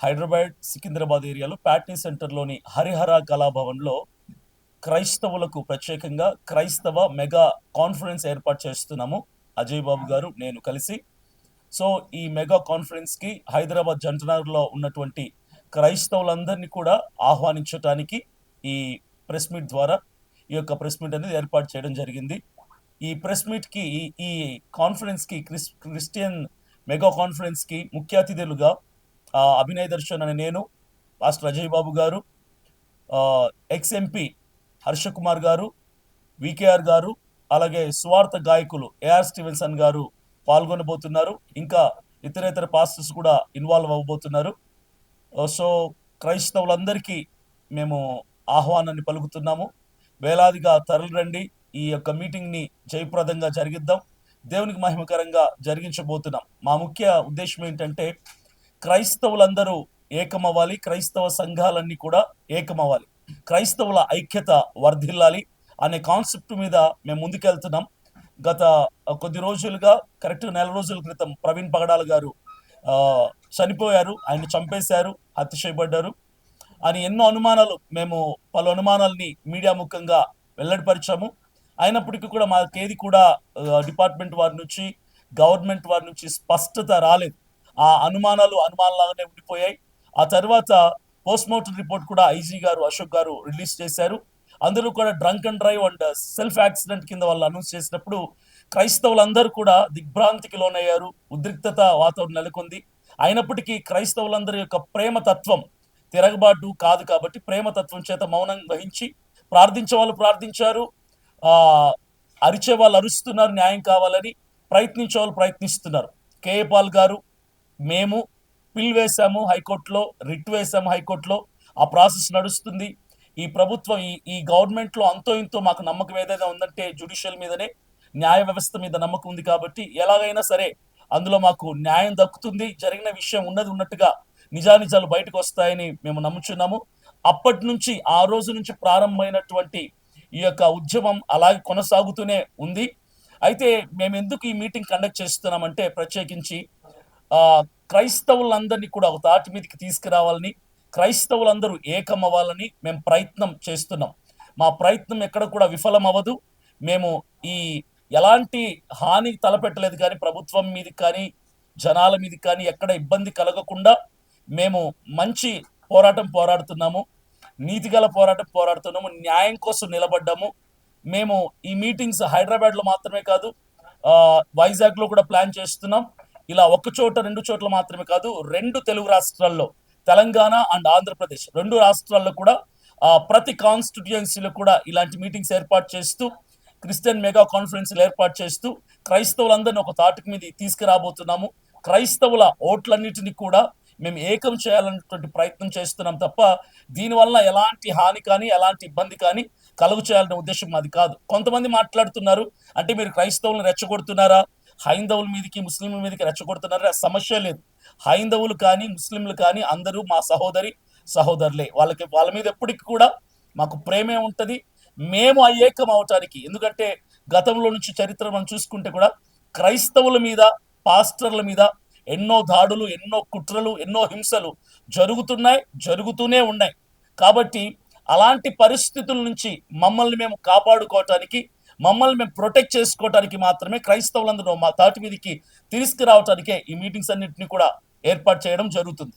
హైదరాబాద్ సికింద్రాబాద్ ఏరియాలో ప్యాట్నీ సెంటర్లోని హరిహర కళాభవన్లో క్రైస్తవులకు ప్రత్యేకంగా క్రైస్తవ మెగా కాన్ఫరెన్స్ ఏర్పాటు చేస్తున్నాము. అజయ్ బాబు గారు నేను కలిసి. సో ఈ మెగా కాన్ఫరెన్స్కి హైదరాబాద్ జంటనగర్లో ఉన్నటువంటి క్రైస్తవులందరినీ కూడా ఆహ్వానించడానికి ఈ ప్రెస్ మీట్ ద్వారా ఈ యొక్క ప్రెస్ మీట్ అనేది ఏర్పాటు చేయడం జరిగింది. ఈ ప్రెస్ మీట్కి ఈ ఈ కాన్ఫరెన్స్కి క్రిస్ క్రిస్టియన్ మెగా కాన్ఫరెన్స్కి ముఖ్య అతిథులుగా అభినయ దర్శన్ అనే నేను పాస్టర్ అజయ్ బాబు గారు ఎక్స్ ఎంపీ హర్ష కుమార్ గారు వికేఆర్ గారు అలాగే స్వార్థ గాయకులు ఏఆర్ స్టీవెన్సన్ గారు పాల్గొనబోతున్నారు. ఇంకా ఇతరేతర పాస్టర్స్ కూడా ఇన్వాల్వ్ అవ్వబోతున్నారు. సో క్రైస్తవులందరికీ మేము ఆహ్వానాన్ని పలుకుతున్నాము. వేలాదిగా తరలిరండి ఈ యొక్క మీటింగ్ని జయప్రదంగా జరిగిద్దాం. దేవునికి మహిమకరంగా జరిగించబోతున్నాం. మా ముఖ్య ఉద్దేశం ఏంటంటే క్రైస్తవులందరూ ఏకమవ్వాలి క్రైస్తవ సంఘాలన్నీ కూడా ఏకమవ్వాలి. క్రైస్తవుల ఐక్యత వర్ధిల్లాలి అనే కాన్సెప్ట్ మీద మేము ముందుకెళ్తున్నాం. గత కొద్ది రోజులుగా కరెక్ట్ నెల రోజుల క్రితం ప్రవీణ్ పగడాల గారు చనిపోయారు ఆయన చంపేశారు హత్య చేయబడ్డారు అని ఎన్నో అనుమానాలు మేము పలు అనుమానాల్ని మీడియా ముఖంగా వెల్లడిపరిచాము. అయినప్పటికీ కూడా మాకేది కూడా డిపార్ట్మెంట్ వారి నుంచి గవర్నమెంట్ వారి నుంచి స్పష్టత రాలేదు. ఆ అనుమానాలు అనుమానాలుగానే ఉండిపోయాయి. ఆ తర్వాత పోస్ట్ మార్టం రిపోర్ట్ కూడా ఐజీ గారు అశోక్ గారు రిలీజ్ చేశారు. అందరూ కూడా drunk and drive and self accident కింద వాళ్ళు అనౌన్స్ చేసినప్పుడు క్రైస్తవులందరూ కూడా దిగ్భ్రాంతికి లోనయ్యారు. ఉద్రిక్తత వాతావరణం నెలకొంది. అయినప్పటికీ క్రైస్తవులందరి యొక్క ప్రేమ తత్వం తిరగబాటు కాదు కాబట్టి ప్రేమ తత్వం చేత మౌనం వహించి ప్రార్థించే వాళ్ళు ప్రార్థించారు. ఆ అరిచే వాళ్ళు అరుస్తున్నారు న్యాయం కావాలని ప్రయత్నించే వాళ్ళు ప్రయత్నిస్తున్నారు. కేఏ పాల్ గారు మేము పిల్ వేశాము హైకోర్టులో రిట్ వేశాము హైకోర్టులో. ఆ ప్రాసెస్ నడుస్తుంది. ఈ ప్రభుత్వం ఈ ఈ గవర్నమెంట్లో అంతో ఇంతో మాకు నమ్మకం ఏదైనా ఉందంటే జ్యుడిషియల్ మీదనే న్యాయ వ్యవస్థ మీద నమ్మకం ఉంది కాబట్టి ఎలాగైనా సరే అందులో మాకు న్యాయం దక్కుతుంది. జరిగిన విషయం ఉన్నది ఉన్నట్టుగా నిజానిజాలు బయటకు వస్తాయని మేము నమ్ముచున్నాము. అప్పటి నుంచి ఆ రోజు నుంచి ప్రారంభమైనటువంటి ఈ యొక్క ఉద్యమం అలాగే కొనసాగుతూనే ఉంది. అయితే మేము ఎందుకు ఈ మీటింగ్ కండక్ట్ చేస్తున్నామంటే ప్రత్యేకించి క్రైస్తవులందరినీ కూడా ఒక తాటి మీదకి తీసుకురావాలని క్రైస్తవులందరూ ఏకమవ్వాలని మేము ప్రయత్నం చేస్తున్నాం. మా ప్రయత్నం ఎక్కడ కూడా విఫలం అవ్వదు మేము ఈ ఎలాంటి హాని తలపెట్టలేదు కానీ ప్రభుత్వం మీద కానీ జనాల మీద కానీ ఎక్కడ ఇబ్బంది కలగకుండా మేము మంచి పోరాటం పోరాడుతున్నాము. నీతిగల పోరాటం పోరాడుతున్నాము. న్యాయం కోసం నిలబడ్డాము. మేము ఈ మీటింగ్స్ హైదరాబాద్లో మాత్రమే కాదు వైజాగ్లో కూడా ప్లాన్ చేస్తున్నాం. ఇలా ఒక చోట రెండు చోట్ల మాత్రమే కాదు రెండు తెలుగు రాష్ట్రాల్లో తెలంగాణ అండ్ ఆంధ్రప్రదేశ్ రెండు రాష్ట్రాల్లో కూడా ప్రతి కాన్స్టిట్యుయెన్సీలో కూడా ఇలాంటి మీటింగ్స్ ఏర్పాటు చేస్తూ క్రిస్టియన్ మెగా కాన్ఫరెన్స్లు ఏర్పాటు చేస్తూ క్రైస్తవులందరినీ ఒక తాటికి మీద తీసుకురాబోతున్నాము. క్రైస్తవుల ఓట్లన్నిటిని కూడా మేము ఏకం చేయాలన్నటువంటి ప్రయత్నం చేస్తున్నాం తప్ప దీనివల్ల ఎలాంటి హాని కానీ ఎలాంటి ఇబ్బంది కానీ కలుగు చేయాలనే ఉద్దేశం మాది కాదు. కొంతమంది మాట్లాడుతున్నారు అంటే మీరు క్రైస్తవులను రెచ్చగొడుతున్నారా? హైందవుల మీదకి ముస్లింల మీదకి రెచ్చగొడుతున్నారా. సమస్య లేదు. హైందవులు కానీ ముస్లింలు కానీ అందరూ మా సహోదరి సహోదరులే. వాళ్ళకి వాళ్ళ మీద ఎప్పటికి కూడా మాకు ప్రేమే ఉంటుంది. మేము అయ్యేకం అవటానికి. ఎందుకంటే గతంలో నుంచి చరిత్ర మనం చూసుకుంటే కూడా క్రైస్తవుల మీద పాస్టర్ల మీద ఎన్నో దాడులు ఎన్నో కుట్రలు ఎన్నో హింసలు జరుగుతున్నాయి జరుగుతూనే ఉన్నాయి. కాబట్టి అలాంటి పరిస్థితుల నుంచి మమ్మల్ని మేము కాపాడుకోవటానికి మమ్మల్ని మేము ప్రొటెక్ట్ చేసుకోవటానికి మాత్రమే క్రైస్తవులందరూ మా తాటి మీదకి తీసుకురావటానికే ఈ మీటింగ్స్ అన్నింటినీ కూడా ఏర్పాటు చేయడం జరుగుతుంది.